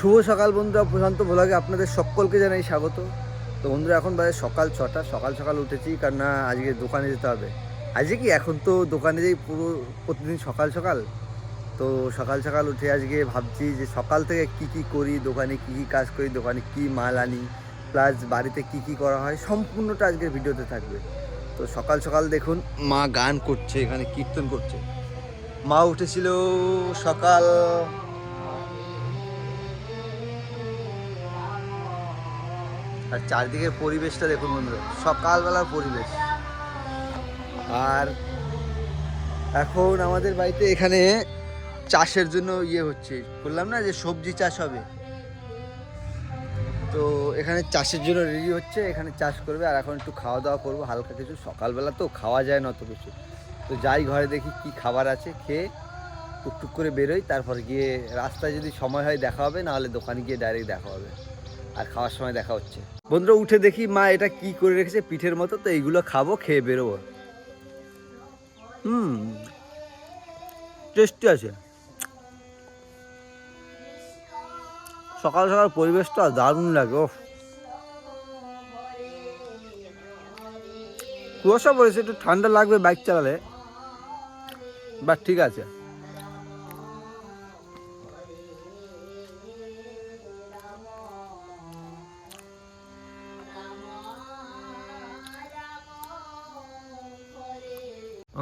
শুভ সকাল বন্ধুরা প্রশান্ত ভোলাগে আপনাদের সকলকে জানাই স্বাগত। তো বন্ধুরা, এখন বাজে সকাল ছটা, সকাল সকাল উঠেছি, কারণ না, আজকে দোকানে যেতে হবে। আজকে কি, এখন তো দোকানে যাই পুরো প্রতিদিন সকাল সকাল? তো সকাল সকাল উঠে আজকে ভাবছি যে সকাল থেকে কি কি করি, দোকানে কি কি কাজ করি, দোকানে কি মাল আনি প্লাস বাড়িতে কি কি করা হয়, সম্পূর্ণটা আজকের ভিডিওতে থাকবে। তো সকাল সকাল দেখুন, মা গান করছে, এখানে কীর্তন করছে। মা উঠেছিল সকাল আর চারদিকের পরিবেশটা দেখুন বন্ধুরা, সকালবেলার পরিবেশ। আর এখন আমাদের বাড়িতে এখানে চাষের জন্য ইয়ে হচ্ছে, বললাম না যে সবজি চাষ হবে। তো এখানে চাষের জন্য রেডি হচ্ছে, এখানে চাষ করবে, আর এখন একটু খাওয়া দাওয়া করব, হালকা কিছু। সকালবেলা তো খাওয়া যায় না অত কিছু তো যাই ঘরে দেখি কি খাবার আছে, খেয়ে টুকটুক করে বেরোই, তারপর গিয়ে রাস্তায় যদি সময় হয় দেখা হবে নাহলে দোকানে গিয়ে ডাইরেক্ট দেখা হবে। আর খাওয়ার সময় দেখা হচ্ছে। বন্ধুরা, উঠে দেখি মা এটা কি করে রেখেছে, পিঠের মতো, তো এইগুলো খাব, খেয়ে বেরোবো। হুম টেস্টি আছে। সকাল সকাল পরিবেশটা দারুণ লাগে ও কুয়াশা পড়েছে, একটু ঠান্ডা লাগবে বাইক চালালে, বাট ঠিক আছে।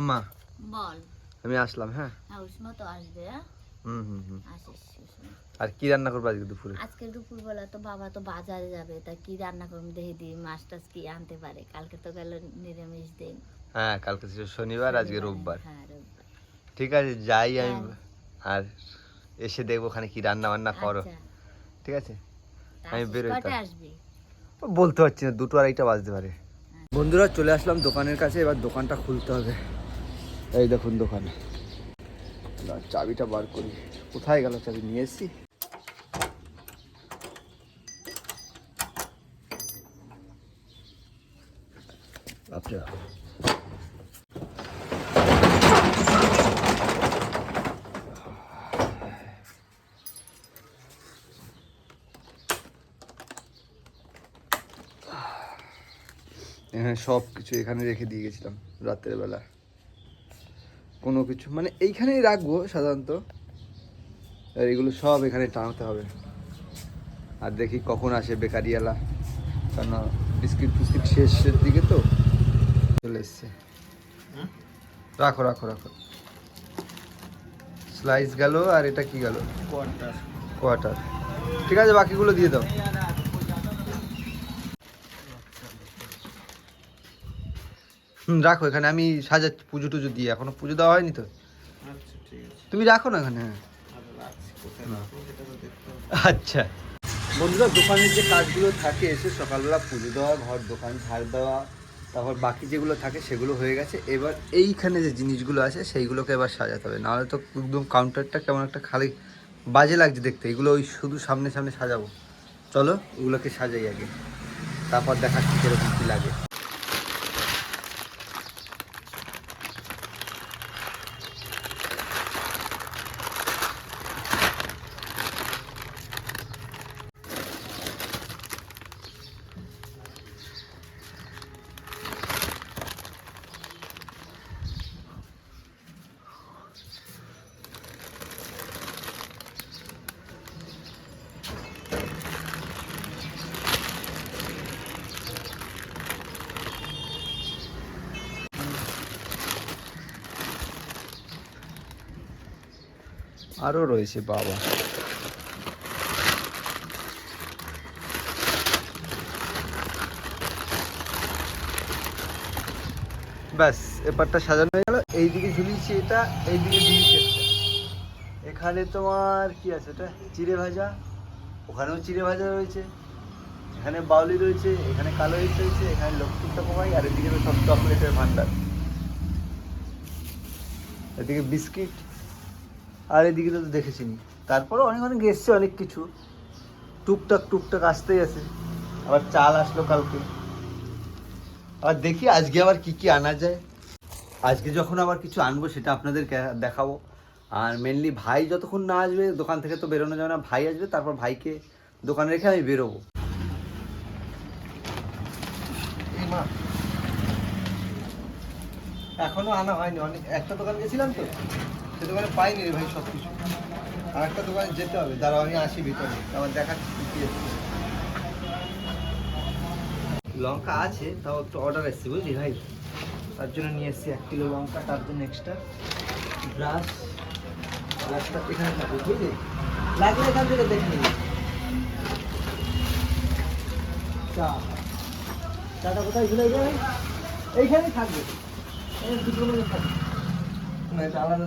মা। বল। আমি আসলাম হ্যাঁ? হ্যাঁ উষ্মা তো আসবে হ্যাঁ? হুম হুম হুম। আসিস। আর কি রান্না করব আজকে দুপুরে? আজকে দুপুরবেলা তো বাবা তো বাজারে যাবে তা কি রান্না করব দেখে দিই মাছ টাছ কি আনতে পারে? কালকে তো গেল নিরামিষ দিন। হ্যাঁ কালকে ছিল শনিবার আজকে রোববার। হ্যাঁ রোববার। ঠিক আছে যাই আমি। আর এসে দেখব ওখানে কি রান্না বান্না করো। আচ্ছা, ঠিক আছে? আমি বেরোই বলতে পারছি না দুটো আড়াইটা বাজতে পারে। বন্ধুরা চলে আসলাম দোকানের কাছে এবার দোকানটা খুলতে হবে। এই দেখুন দোকানে। চাবিটা বার করি। কোথায় গেল চাবি? নিয়ে এসছি। আচ্ছা। এখানে সব কিছু এখানে রেখে দিয়ে গেছিলাম রাতের বেলা। কোনো কিছু মানে এইখানেই রাখব সাধারণত। আর এগুলো সব এখানে টানাতে হবে। আর দেখি কখন আসে বেকারিওয়ালা। কারণ বিস্কিট ফিস্কিট শেষের দিকে তো চলে এসছে। রাখো রাখো রাখো। স্লাইস গেল আর এটা কি গেল? কোয়ার্টার ঠিক আছে বাকিগুলো দিয়ে দাও। হুম রাখো এখানে আমি সাজাচ্ছি পুজো টুজো দিয়ে এখনও পুজো দেওয়া হয়নি তো? তুমি রাখো না এখানে হ্যাঁ। আচ্ছা বন্ধুরা দোকানের যে কাজগুলো থাকে এসে সকালবেলা পুজো দেওয়া ঘর দোকান ঝাড় দেওয়া তারপর বাকি যেগুলো থাকে সেগুলো হয়ে গেছে। এবার এইখানে যে জিনিসগুলো আছে সেইগুলোকে এবার সাজাতে হবে। নাহলে তো একদম কাউন্টারটা কেমন একটা খালি বাজে লাগছে দেখতে। এগুলো ওই শুধু সামনে সামনে সাজাবো। চলো এগুলোকে সাজাই আগে। তারপর দেখাচ্ছি কীরকম কী লাগে। আরও রয়েছে, বাবা। ব্যাস, এপারটা সাজানো হয়ে গেল। এইদিকে ঝুলিয়েছি এটা, এইদিকে ঝুলিয়েছি। এখানে তোমার কি আছে এটা? চিড়ে ভাজা। ওখানেও চিড়ে ভাজা রয়েছে। এখানে বাউলি রয়েছে, এখানে কালো ইট রয়েছে, এখানে লক্ষ্মীটা পোকাই আর এদিকে সব চকলেটের ভান্ডার এদিকে বিস্কিট আর এদিকে তো দেখেছি নি তারপরে অনেক অনেক এসছে, অনেক কিছু। টুকটাক টুকটাক আসতেই আছে। আবার চাল আসলো কালকে। আর দেখি আজকে আবার কি কি আনা যায়। আজকে যখন আবার কিছু আনব সেটা আপনাদের দেখাবো। আর মেনলি ভাই যতক্ষণ না আসবে, দোকান থেকে তো বেরোনো যাবে না। ভাই আসবে, তারপর ভাইকে দোকানে রেখে আমি বেরোবো। এখনও আনা হয়নি, অনেক একটা দোকান গেছিলাম তো? সে দোকানে পাইনি রে ভাই সব কিছু আর একটা দোকানে যেতে হবে, দাঁড়াও, আমি আসি ভিতরে। আমার দেখাচ্ছি লঙ্কা আছে, তাও একটু অর্ডার এসছে, বুঝলি ভাই? তার জন্য নিয়ে এসেছি এক কিলো লঙ্কা, তার জন্য এক্সট্রা ব্রাশ ব্রাশটা এখানে থাকবে, বুঝলি? লাগলে এখান থেকে দেখে নিবি। চা। চাটা কোথায় ভুলে যাবে এইখানেই থাকবে। দুটোর মধ্যে থাকবে। না, এটা আলাদা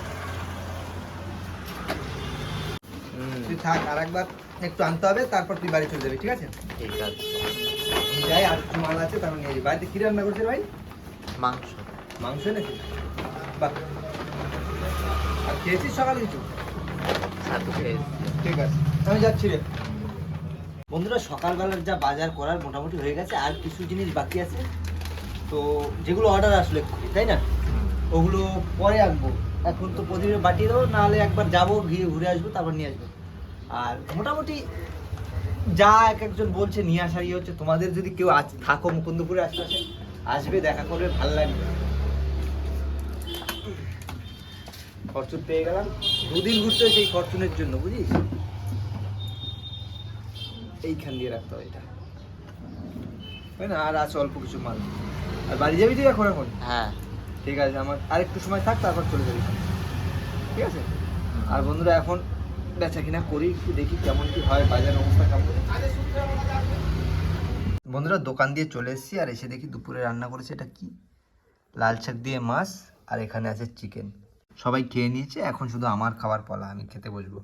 থাক আর একবার একটু আনতে হবে তারপর তুই বাড়ি চলে যাবি ঠিক আছে? ঠিক আছে। যাই আর কিছু মাল আছে তারপর নিয়ে যাবি। বাড়িতে কি রান্না করছে ভাই? মাংস। মাংস নাকি? বাহ। আর খেয়েছিস সকালে কিছু? ঠিক আছে আমি যাচ্ছি রে। বন্ধুরা সকালবেলার যা বাজার করার মোটামুটি হয়ে গেছে আর কিছু জিনিস বাকি আছে। তো যেগুলো অর্ডার আসলো এক্ষুনি, তাই না? ওগুলো পরে আনব। এখন তো প্রদীপে বাটিয়ে দেবো নাহলে একবার যাব গিয়ে ঘুরে আসব তারপর নিয়ে আসব। আর মোটামুটি যা এক একজন বলছে নিয়ে আসার ইয়ে হচ্ছে তোমাদের যদি কেউ আজ থাকো মুকুন্দপুরে আশেপাশে আসবে দেখা করবে ভালো লাগবে। ফরচুন পেয়ে গেলাম। দুদিন ঘুরতে হয়েছে এই ফরচুনের জন্য বুঝিস? এইখান দিয়ে রাখতে হবে এটা। তাই না? আর আছে অল্প কিছু মাল। আর বাড়ি যাবি তুই এখন এখন? হ্যাঁ। ঠিক আছে আমার আর একটু সময় থাক তারপর চলে যাবি। ঠিক আছে? আর বন্ধুরা এখন বেচা কিনা করি একটু দেখি কেমন কি হয় বাজার অবস্থা কেমন। বন্ধুরা দোকান দিয়ে চলে এসেছি আর এসে দেখি দুপুরে রান্না করেছে এটা কি? লাল শাক দিয়ে মাছ আর এখানে আছে চিকেন। সবাই খেয়ে নিয়েছে এখন শুধু আমার খাবার পালা আমি খেতে বসবো।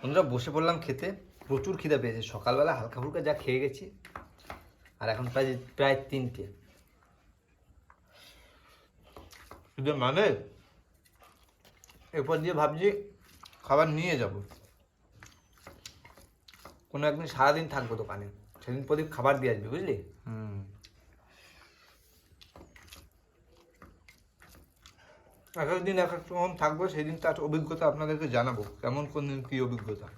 বন্ধুরা বসে পড়লাম খেতে প্রচুর খিদে পেয়েছে। সকালবেলা হালকা ফুলকা যা খেয়ে গেছি আর এখন প্রায় প্রায় তিনটে। শুধু মানে? এরপর দিয়ে ভাবছি খাবার নিয়ে যাব। কোনো একদিন সারাদিন থাকব দোকানে। সেদিন প্রদীপ খাবার দিয়ে আসবি বুঝলি? হুম। এক এক দিন এক এক রকম থাকব সেই দিন তার অভিজ্ঞতা আপনাদেরকে জানাব কেমন কোন দিন কী অভিজ্ঞতা।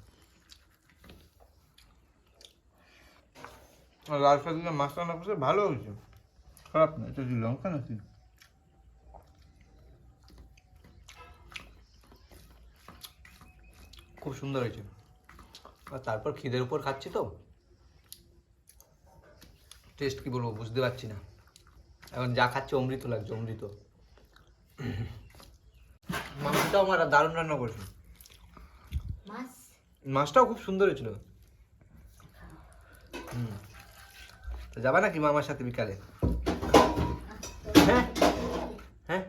আর লাল দিয়ে মাছ রান্না করছে ভালো হয়েছে। খারাপ না এটা কি লঙ্কা নাকি? খুব সুন্দর হয়েছে। আর তারপর খিদের উপর খাচ্ছি তো। টেস্ট কি বলব বুঝতে পারছি না। এখন যা খাচ্ছে অমৃত লাগছে অমৃত। মাংসটাও আমার দারুণ রান্না করেছে। মাছটাও খুব সুন্দর হয়েছিল। হুম। তো যাবা নাকি মামার সাথে বিকালে? হ্যাঁ? হ্যাঁ?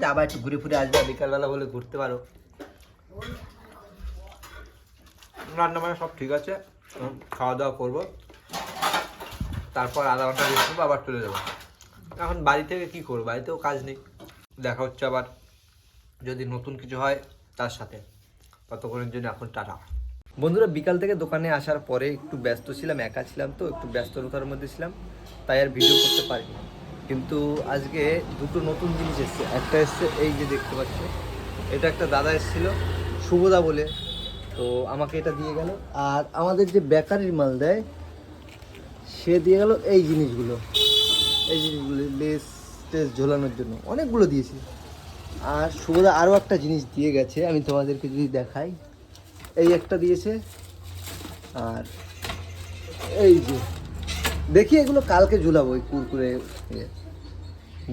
যাবা একটু ঘুরে ফুরে আসবে বিকালবেলা বলে ঘুরতে পারো। রান্না বান্না সব ঠিক আছে। খাওয়া দাওয়া করব। তারপর আধা ঘণ্টা রেস্ট আবার চলে যাব। এখন বাড়ি থেকে কি করব? বাড়িতেও কাজ নেই। দেখা হচ্ছে আবার যদি নতুন কিছু হয় তার সাথে। ততক্ষণের জন্য এখন টাটা। বন্ধুরা, বিকাল থেকে দোকানে আসার পরে একটু ব্যস্ত ছিলাম, একা ছিলাম তো, একটু ব্যস্ততার মধ্যে ছিলাম, তাই আর ভিডিও করতে পারিনি। কিন্তু আজকে দুটো নতুন জিনিস এসছে। একটা এসছে, এই যে দেখতে পাচ্ছ, এটা একটা দাদা এসেছিল, শুভদা বলে। তো আমাকে এটা দিয়ে গেল। আর আমাদের যে বেকারির মাল দেয়, সে দিয়ে গেল এই জিনিসগুলো। এই জিনিসগুলো, লেস টেস ঝোলানোর জন্য। অনেকগুলো দিয়েছি। আর শুভদা আরও একটা জিনিস দিয়ে গেছে, আমি তোমাদেরকে যদি দেখাই। এই একটা দিয়েছে। আর এই যে, দেখি এগুলো কালকে ঝুলাবো এই কুরকুরে ইয়ে।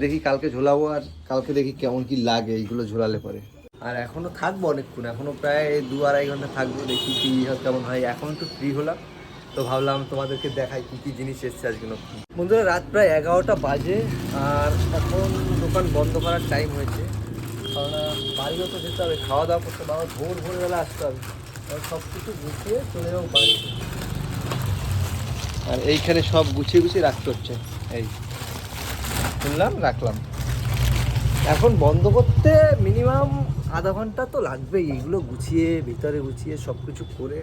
দেখি কালকে ঝোলাবো আর কালকে দেখি কেমন কি লাগে এইগুলো ঝোলালে পরে। আর এখনও থাকব অনেকক্ষণ, এখনও প্রায় দু আড়াই ঘণ্টা থাকব, দেখি কি কেমন হয়। এখন একটু ফ্রি হলাম, তো ভাবলাম তোমাদেরকে দেখাই কি কি জিনিস এসছে আজকে নতুন। বন্ধুরা, রাত প্রায় এগারোটা বাজে, আর এখন দোকান বন্ধ করার টাইম হয়েছে। কারণ বাড়িও তো যেতে হবে খাওয়া দাওয়া করতে হবে ভোর ভোরবেলা আসতে হবে। সব কিছু গুছিয়ে চলে যাব বাড়িতে আর এইখানে সব গুছিয়ে গুছিয়ে রাখতে হচ্ছে। এই শুনলাম রাখলাম। এখন বন্ধ করতে মিনিমাম আধা ঘণ্টা তো লাগবেই। এগুলো গুছিয়ে, ভিতরে গুছিয়ে সব কিছু করে।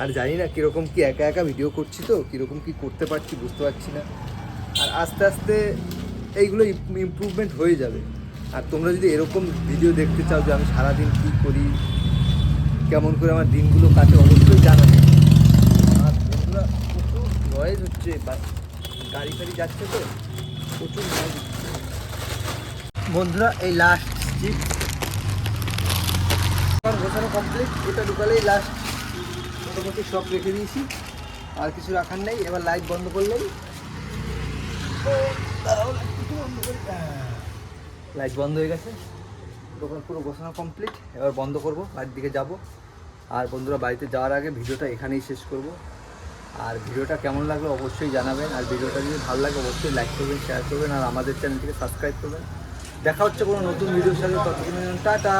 আর জানি না কীরকম কি একা একা ভিডিও করছি তো, কীরকম কি করতে পারছি বুঝতে পারছি না। আর আস্তে আস্তে এইগুলো ইমপ্রুভমেন্ট হয়ে যাবে। আর তোমরা যদি এরকম ভিডিও দেখতে চাও যে আমি সারাদিন কী করি, কেমন করে আমার দিনগুলো কাটে, অবশ্যই জানাবে। আর প্রচুর নয়েজ হচ্ছে বা গাড়ি ফাড়ি যাচ্ছে তো, প্রচুর নয়েজ হচ্ছে। বন্ধুরা, এই লাস্ট আমার গোছানো কমপ্লিট এটা ঢুকালেই লাস্ট মোটামুটি সব রেখে দিয়েছি, আর কিছু রাখার নেই। এবার লাইট বন্ধ করলেই। লাইট বন্ধ হয়ে গেছে। দোকান পুরো গোছানো কমপ্লিট এবার বন্ধ করব, বাড়ির দিকে যাব। আর বন্ধুরা, বাড়িতে যাওয়ার আগে ভিডিওটা এখানেই শেষ করব। আর ভিডিওটা কেমন লাগল অবশ্যই জানাবেন। আর ভিডিওটা যদি ভালো লাগে, অবশ্যই লাইক করবেন শেয়ার করবেন, আর আমাদের চ্যানেলটিকে সাবস্ক্রাইব করবেন। দেখা হচ্ছে কোনো নতুন ভিডিওর সাথে ততক্ষণ টাটা।